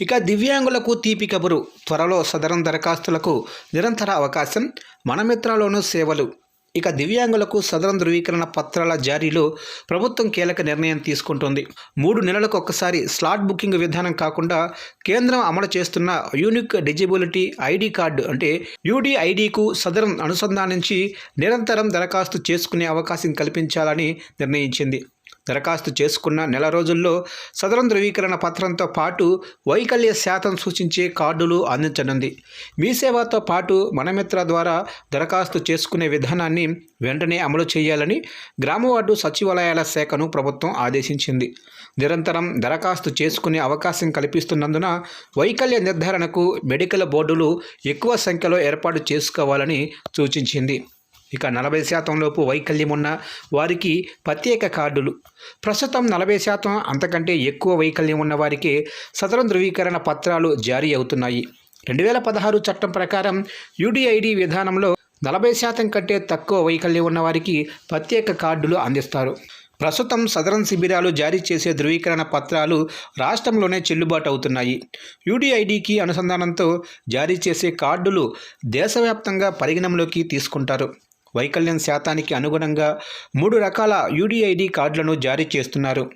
ఇక దివ్యాంగులకు తీపి కబురు. త్వరలో సదరం దరఖాస్తులకు నిరంతర అవకాశం మనమిత్రలోనూ సేవలు. ఇక దివ్యాంగులకు సదరం ధృవీకరణ పత్రాల జారీలో ప్రభుత్వం కీలక నిర్ణయం తీసుకుంటుంది. మూడు నెలలకు ఒక్కసారి స్లాట్ బుకింగ్ విధానం కాకుండా కేంద్రం అమలు చేస్తున్న యూనిక్ డిజిబిలిటీ ఐడి కార్డు అంటే యూడిఐడికు సదరం అనుసంధానించి నిరంతరం దరఖాస్తు చేసుకునే అవకాశం కల్పించాలని నిర్ణయించింది. దరఖాస్తు చేసుకున్న నెల రోజుల్లో సదరం ధృవీకరణ పత్రంతో పాటు వైకల్య శాతం సూచించే కార్డులు అందించనుంది. మీ సేవతో పాటు మనమిత్ర ద్వారా దరఖాస్తు చేసుకునే విధానాన్ని వెంటనే అమలు చేయాలని గ్రామ వార్డు సచివాలయాల శాఖను ప్రభుత్వం ఆదేశించింది. నిరంతరం దరఖాస్తు చేసుకునే అవకాశం కల్పిస్తున్నందున వైకల్య నిర్ధారణకు మెడికల్ బోర్డులు ఎక్కువ సంఖ్యలో ఏర్పాటు చేసుకోవాలని సూచించింది. ఇక నలభై శాతం లోపు వైకల్యం ఉన్న వారికి ప్రత్యేక కార్డులు. ప్రస్తుతం నలభై శాతం అంతకంటే ఎక్కువ వైకల్యం ఉన్న వారికి సదరం ధృవీకరణ పత్రాలు జారీ అవుతున్నాయి. రెండు వేల పదహారు చట్టం ప్రకారం యూడిఐడి విధానంలో నలభై శాతం కంటే తక్కువ వైకల్యం ఉన్న వారికి ప్రత్యేక కార్డులు అందిస్తారు. ప్రస్తుతం సదరన్ శిబిరాలు జారీ చేసే ధృవీకరణ పత్రాలు రాష్ట్రంలోనే చెల్లుబాటు అవుతున్నాయి. యూడిఐడికి అనుసంధానంతో జారీ చేసే కార్డులు దేశవ్యాప్తంగా పరిగణంలోకి తీసుకుంటారు. వైకల్యం శాతానికి అనుగుణంగా మూడు రకాల యూడిఐడి కార్డులను జారీ చేస్తున్నారు.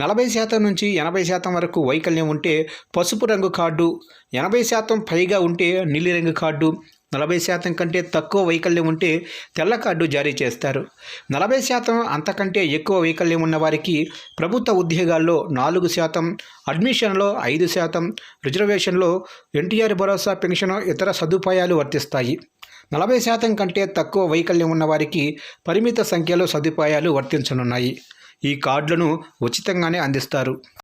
నలభై శాతం నుంచి ఎనభై శాతం వరకు వైకల్యం ఉంటే పసుపు రంగు కార్డు ఎనభై శాతం పైగా ఉంటే నీలిరంగు కార్డు నలభై శాతం కంటే తక్కువ వైకల్యం ఉంటే తెల్ల కార్డు జారీ చేస్తారు. నలభై శాతం అంతకంటే ఎక్కువ వైకల్యం ఉన్న వారికి ప్రభుత్వ ఉద్యోగాల్లో నాలుగు శాతం అడ్మిషన్లో ఐదు శాతం రిజర్వేషన్లో ఎన్టీఆర్ భరోసా పెన్షన్ ఇతర సదుపాయాలు వర్తిస్తాయి. నలభై శాతం కంటే తక్కువ వైకల్యం ఉన్న వారికి పరిమిత సంఖ్యలో సదుపాయాలు వర్తించనున్నాయి. ఈ కార్డులను ఉచితంగానే అందిస్తారు.